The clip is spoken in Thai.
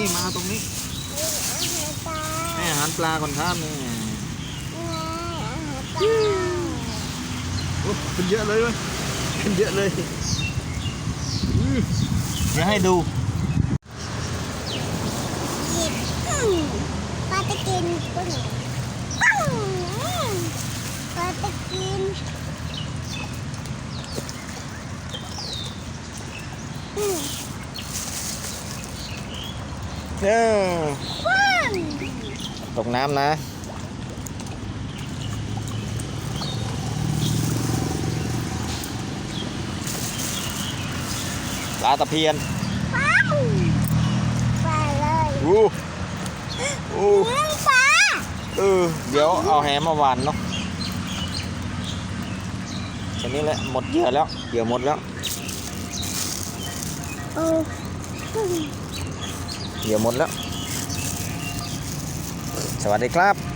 นี่มาตรงนี้ให้อาหารปลาก่อนครับนี่โอ้ขึ้นเยอะเลยเว้ยขึ้นเยอะเลยเดี๋ยวให้ดูปลาตะกินตัวไหนปลาตะกินอืม เออว้าวตกน้ำนะ ปลาตะเพียนว้าวปลาเลยอู้อู้เลี้ยงปลาเออ เดี๋ยวเอาแหมาหวานเนาะแค่นี้แหละ หมดเหยื่อแล้ว เหยื่อหมดแล้วโอ้ เหยื่อหมดแล้ว สวัสดีครับ